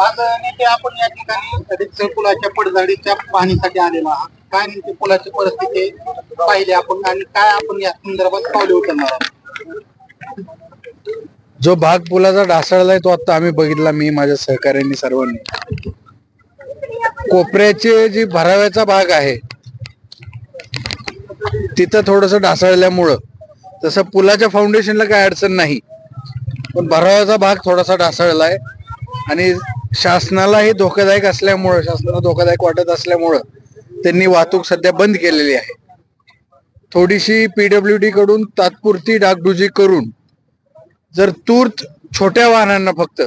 आज नेते आपण या ठिकाणी रिक्सर पुलाच्या पडझडीच्या पाहणीसाठी आलेलो आहात. काय नेमकी पुलाची परिस्थिती पाहिली आपण आणि काय आपण या संदर्भात पावले उचलणार आहोत? जो भाग पुलाचा ढासळलाय तो आता आम्ही बघितला मी माझ्या सहकार्यांनी सर्वांनी. कोपऱ्याचे जी भराव्याचा भाग आहे तिथं थोडस ढासळल्यामुळं तसं पुलाच्या फाउंडेशनला काय अडचण नाही. पण भराव्याचा भाग थोडासा ढासळलाय आणि शासनालाही धोकादायक असल्यामुळं शासनाला धोकादायक वाटत असल्यामुळं त्यांनी वाहतूक सध्या बंद केलेली आहे. थोडीशी पीडब्ल्यू डी कडून तात्पुरती डागडुजी करून जर तूर्त छोट्या वाहनांना फक्त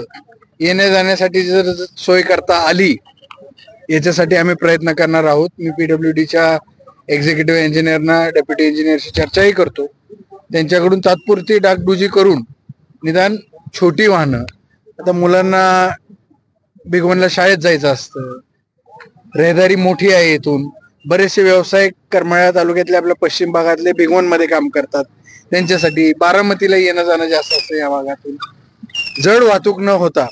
येण्या जाण्यासाठी जर सोय करता आली याच्यासाठी आम्ही प्रयत्न करणार आहोत. मी पीडब्ल्यू डीच्या एक्झिक्युटिव्ह इंजिनियरना डेप्युटी इंजिनियरशी चर्चाही करतो. त्यांच्याकडून तात्पुरती डागडुजी करून निदान छोटी वाहनं आता मुलांना बिगवनला शाळेत जायचं असतं. रहदारी मोठी आहे इथून. बरेचसे व्यावसायिक करमाळा तालुक्यातले आपल्या पश्चिम भागातले भिगवणमध्ये काम करतात. त्यांच्यासाठी बारामतीला येणं जाणं जास्त असतं या भागातून. जड वाहतूक न होता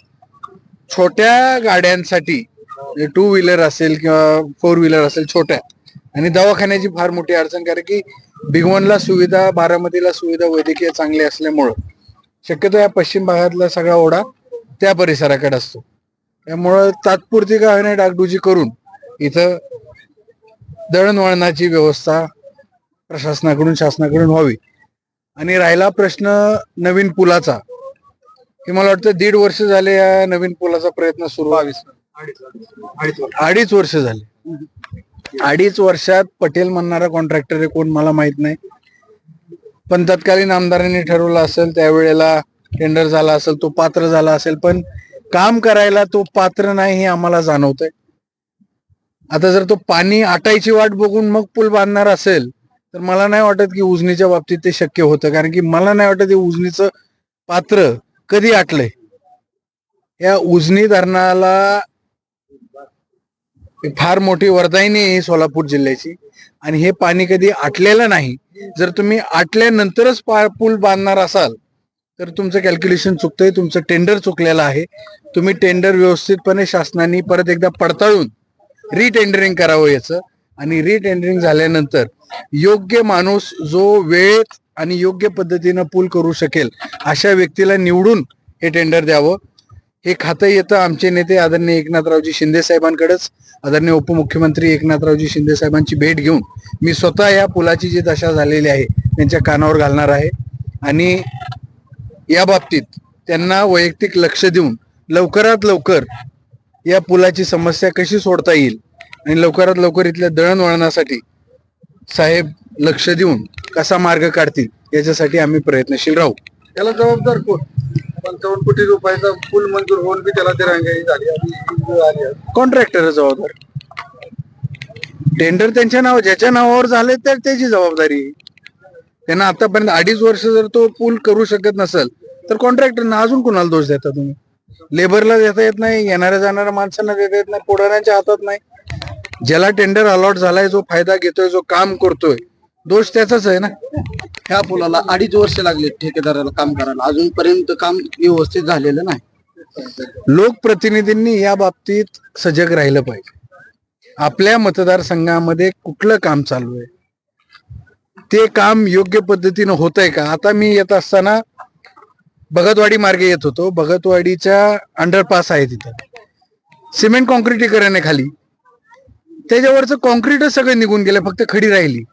छोट्या गाड्यांसाठी म्हणजे टू व्हीलर असेल किंवा फोर व्हीलर असेल छोट्या आणि दवाखान्याची फार मोठी अडचण कारण की भिगवणला सुविधा बारामतीला सुविधा वैद्यकीय चांगली असल्यामुळं शक्यतो या पश्चिम भागातला सगळा ओढा त्या परिसराकडे असतो. त्यामुळं तात्पुरती का होईना डागडुजी करून इथं दळणवळणाची व्यवस्था प्रशासनाकडून शासनाकडून व्हावी. आणि राहिला प्रश्न नवीन पुलाचा. की मला वाटतं दीड वर्ष झाले या नवीन पुलाचा प्रयत्न सुरू. अडीच वर्ष. झाले. अडीच वर्षात पटेल म्हणणारा कॉन्ट्रॅक्टर आहे कोण मला माहीत नाही. पण तत्कालीन आमदारांनी ठरवलं असेल त्यावेळेला टेंडर झाला असेल तो पात्र झाला असेल. पण काम करायला तो पात्र नाही हे आम्हाला जाणवतंय. आता जर तो पाणी आटायची वाट बघून मग पूल बांधणार असेल तर मला नाही वाटत की उजनीच्या बाबतीत ते शक्य होतं. कारण की मला नाही वाटत हे उजनीचं पात्र कधी आटलंय. या उजनी धरणाला फार मोठी वरदायनी आहे सोलापूर जिल्ह्याची. आणि हे पाणी कधी आटलेलं नाही. जर तुम्ही आटल्यानंतरच पा- पूल बांधणार असाल तर तुमचं कॅल्क्युलेशन चुकतंय तुमचं टेंडर चुकलेलं आहे. तुम्ही टेंडर व्यवस्थितपणे शासनाने परत एकदा पडताळून रिटेंडरिंग करावं याचं. आणि रिटेंडरिंग झाल्यानंतर योग्य माणूस जो वेळेत आणि योग्य पद्धतीनं पूल करू शकेल अशा व्यक्तीला निवडून हे टेंडर द्यावं. हे खातं येतं आमचे नेते आदरणीय एकनाथरावजी शिंदे साहेबांकडेच. आदरणीय उपमुख्यमंत्री एकनाथरावजी शिंदे साहेबांची भेट घेऊन मी स्वतः या पुलाची जी दशा झालेली आहे त्यांच्या कानावर घालणार आहे. आणि या बाबतीत त्यांना वैयक्तिक लक्ष देऊन लवकरात लवकर या पुलाची समस्या कशी सोडता येईल आणि लवकरात लवकर इथल्या दळणवळणासाठी साहेब लक्ष देऊन कसा मार्ग काढतील याच्यासाठी आम्ही प्रयत्नशील राहू त्याला जबाबदार कोण पंचावन्न कोटी रुपयाचा पूल मंजूर होऊन बी त्याला ते रांगाई झाली. कॉन्ट्रॅक्टर जबाबदार टेंडर त्यांच्या नाव ज्याच्या नावावर झाले तर त्याची जबाबदारी. त्यांना आतापर्यंत अडीच वर्ष जर तो पूल करू शकत नसेल तर कॉन्ट्रॅक्टरना अजून कुणाला दोष देता तुम्ही? लेबरला देता येत नाही येणाऱ्या जाणाऱ्या माणसांना देता येत नाही पुढाऱ्यांच्या हातात नाही. ज्याला टेंडर अलॉट झालाय जो फायदा घेतोय जो काम करतोय दोष त्याचाच आहे ना? ह्या पुलाला अडीच वर्ष लागले ठेकेदाराला काम करायला. अजूनपर्यंत काम व्यवस्थित झालेलं नाही. लोकप्रतिनिधींनी या बाबतीत सजग राहिलं पाहिजे. आपल्या मतदारसंघामध्ये कुठलं काम चालू आहे? ते काम योग्य पद्धतीनं होत आहे का? आता मी येत असताना भगतवाडी मार्गे येत होतो. भगतवाडीच्या अंडरपास आहे तिथं. सिमेंट कॉन्क्रिटीकरण आहे खाली. त्याच्यावरचं कॉन्क्रीटच सगळं निघून गेलं फक्त खडी राहिली.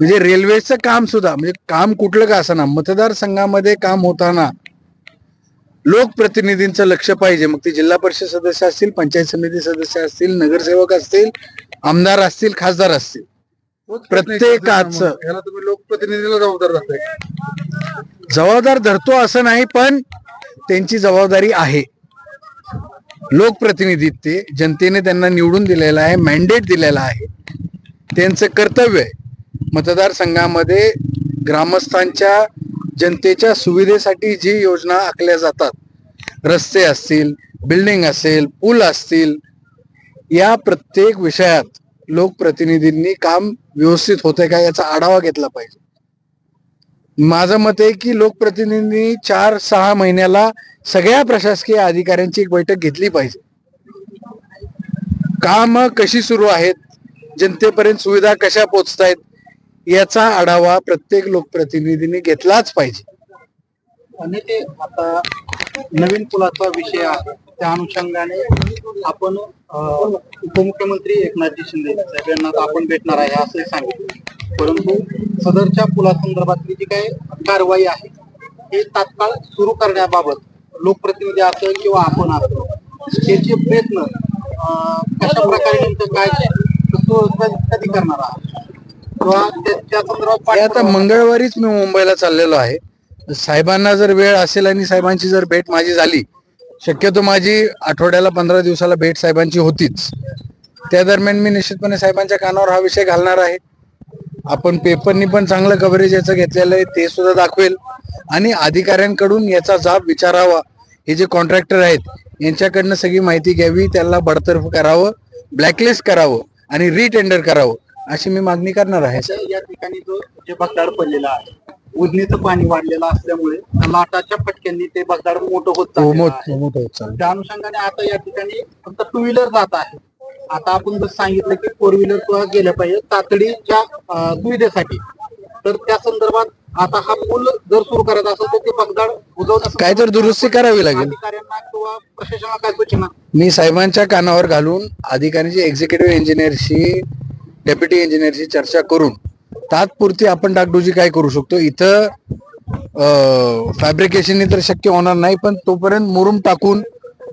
म्हणजे रेल्वेचं काम सुद्धा म्हणजे काम कुठलं का असं मतदारसंघामध्ये काम होताना लोकप्रतिनिधींचं लक्ष पाहिजे. मग ते जिल्हा परिषद सदस्य असतील पंचायत समिती सदस्य असतील नगरसेवक असतील आमदार असतील खासदार असतील. प्रत्येकाचं. ह्याला तुम्ही लोकप्रतिनिधीला जबाबदार जबाबदार धरतो असं नाही पण त्यांची जबाबदारी आहे. लोकप्रतिनिधी ते जनतेने त्यांना निवडून दिलेला आहे मॅन्डेट दिलेला आहे. त्यांचं कर्तव्य आहे. मतदारसंघामध्ये ग्रामस्थांच्या जनतेच्या सुविधेसाठी जी योजना आखल्या जातात रस्ते असतील बिल्डिंग असेल पूल असतील या प्रत्येक विषयात लोकप्रतिनिधींनी काम व्यवस्थित होते का याचा आढावा घेतला पाहिजे. माझं मत आहे की लोकप्रतिनिधी चार सहा महिन्याला सगळ्या प्रशासकीय अधिकाऱ्यांची एक बैठक घेतली पाहिजे. काम कशी सुरू आहेत जनतेपर्यंत सुविधा कशा पोचतायत याचा आढावा प्रत्येक लोकप्रतिनिधीने घेतलाच पाहिजे. आणि ते आता नवीन पुलाचा विषय आहे. त्या अनुषंगाने आपण उपमुख्यमंत्री एकनाथजी शिंदे साहेब यांना आता आपण भेटणार आहे असंही सांगितलं. परंतु सदरच्या पुलासंदर्भातली जी काही कारवाई आहे. हे तात्काळ सुरू करण्याबाबत लोकप्रतिनिधी असेल किंवा आपण असो त्याचे प्रयत्न कशा प्रकारे नेमकं काय कधी करणार आहात आता मंगळवारीच मी मुंबईला चाललेलो आहे. साहेबांना जर वेळ असेल आणि साहेबांची जर भेट माझी झाली शक्यतो माझी आठवड्याला पंधरा दिवसाला भेट साहेबांची होतीच. त्या दरम्यान मी निश्चितपणे साहेबांच्या कानावर हा विषय घालणार आहे. आपण पेपरनी पण चांगलं कव्हरेज याचं घेतलेलं आहे ते सुद्धा दाखवेल. आणि अधिकाऱ्यांकडून याचा जाब विचारावा. हे जे कॉन्ट्रॅक्टर आहेत यांच्याकडनं सगळी माहिती घ्यावी त्याला बडतर्फ करावं ब्लॅकलिस्ट करावं आणि रिटेंडर करावं अशी मी मागणी करणार आहे. या ठिकाणी जो जे पडलेला आहे उजनीचं पाणी वाढलेलं असल्यामुळे लाटाच्या फटक्यांनी ते बगदाड मोठं होत हो, चाललेलं मोठ आहे. मोठं होत चाललंय. त्या अनुषंगाने आता या ठिकाणी फक्त टू व्हीलर जात आहे आता आपण जर सांगितलं की फोर व्हीलर सुद्धा गेल्या पाहिजे तातडीच्या अं, सुविधेसाठी तर त्या संदर्भात आता हा पूल जर सुरू करत असेल तर ते बगदाड बुजवण्यास काय तर दुरुस्ती करावी लागेल अधिकाऱ्यांना किंवा प्रशासनाला काय सूचना मी साहेबांच्या कानावर घालून अधिकाऱ्यांची एक्झिक्युटिव्ह इंजिनियरशी डेप्युटी इंजिनियरशी चर्चा करून तात्पुरती आपण डागडुजी काय करू शकतो? इथं फॅब्रिकेशन तर शक्य होणार नाही पण तोपर्यंत मुरुम टाकून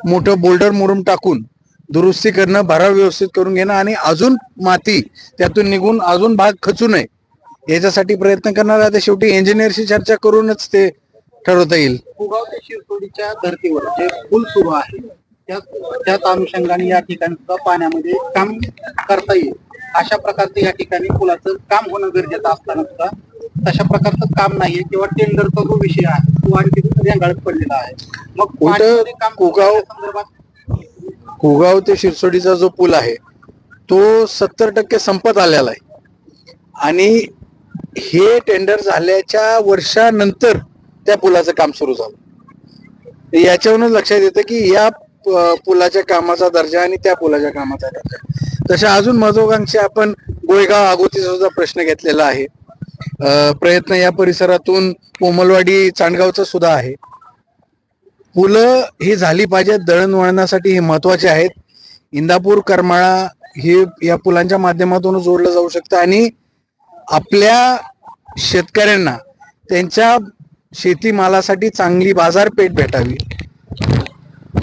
मोठं बोल्डर मुरुम टाकून दुरुस्ती करणं भराव व्यवस्थित करून घेणं आणि अजून माती त्यातून निघून अजून भाग खचू नये याच्यासाठी प्रयत्न करणार आहे. आता शेवटी इंजिनियरशी चर्चा करूनच ते ठरवता येईल. कुगाव ते शिरसोडीच्या धर्तीवर जे पूल सुरू आहे त्या त्याच अनुषंगाने या ठिकाणी सुद्धा पाण्यामध्ये काम करता येईल. अशा प्रकारचं या ठिकाणी पुलाचं काम होणं गरजेचं असताना सुद्धा तशा प्रकारचं काम नाहीये किंवा टेंडरचा जो विषय आहे तो आणखी रेंगाळत पडलेला आहे. मग पाण्यामध्ये काम कुगाव- करण्यासंदर्भात कुगाव ते शिरसोडीचा जो पूल आहे तो सत्तर टक्के संपत आलेला आहे. आणि हे टेंडर झाल्याच्या वर्षानंतर त्या पुलाचं काम सुरू झालं. याच्यावरूनच लक्षात येतं की या पुलाच्या कामाचा दर्जा आणि त्या पुलाच्या कामाचा दर्जा. तशा अजून महत्वाकांक्षी आपण गोयगाव आगोतीचा सुद्धा प्रश्न घेतलेला आहे. प्रयत्न या परिसरातून कोमलवाडी चांडगावचा सुद्धा आहे. पुलं ही झाली पाहिजेत दळणवळणासाठी हे महत्त्वाचे आहेत. इंदापूर करमाळा हे या पुलांच्या माध्यमातून जोडलं जाऊ शकतं आणि आपल्या शेतकऱ्यांना त्यांच्या शेतीमालासाठी चांगली बाजारपेठ भेटावी.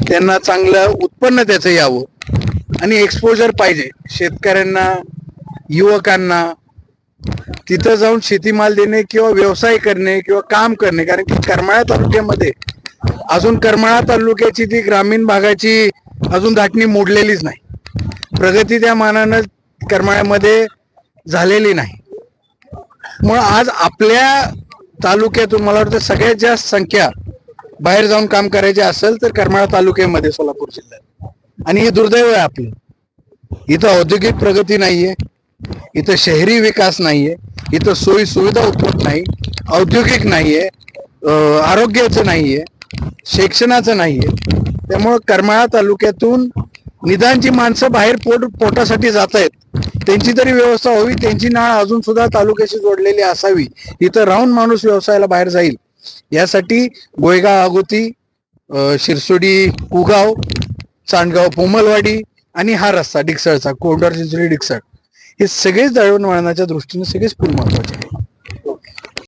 त्यांना चांगलं उत्पन्न त्याचं यावं. आणि एक्सपोजर पाहिजे. शेतकऱ्यांना युवकांना तिथं जाऊन शेतीमाल देणे किंवा व्यवसाय करणे किंवा काम करणे कारण की करमाळा तालुक्यामध्ये अजून करमाळा तालुक्याची ती ग्रामीण भागाची अजून दाटणी मोडलेलीच नाही. प्रगती त्या मानानं करमाळ्यामध्ये झालेली नाही. मग आज आपल्या तालुक्यातून मला वाटतं सगळ्यात जास्त संख्या बाहेर जाऊन काम करायचे असेल तर करमाळा तालुक्यामध्ये सोलापूर जिल्ह्यात. आणि हे दुर्दैव आहे आपलं. इथं औद्योगिक प्रगती नाहीये इथं शहरी विकास नाहीये इथं सोयी सुविधा उपलब्ध नाही औद्योगिक नाहीये आरोग्याचं नाहीये शिक्षणाचं नाहीये. त्यामुळं करमाळा तालुक्यातून निदानची माणसं बाहेर पोट पोटासाठी जात आहेत त्यांची तरी व्यवस्था व्हावी त्यांची नाळ अजून सुद्धा तालुक्याशी जोडलेली असावी. इथं राहून माणूस व्यवसायाला बाहेर जाईल. यासाठी गोयगाव आगोती शिरसोडी कुगाव चांडगाव पोमलवाडी आणि हा रस्ता डिक्सळचा कोंडार चिंचोली डिक्सळ. हे सगळेच दळणवळणाच्या दृष्टीने सगळेच पूल महत्त्वाचे आहेत.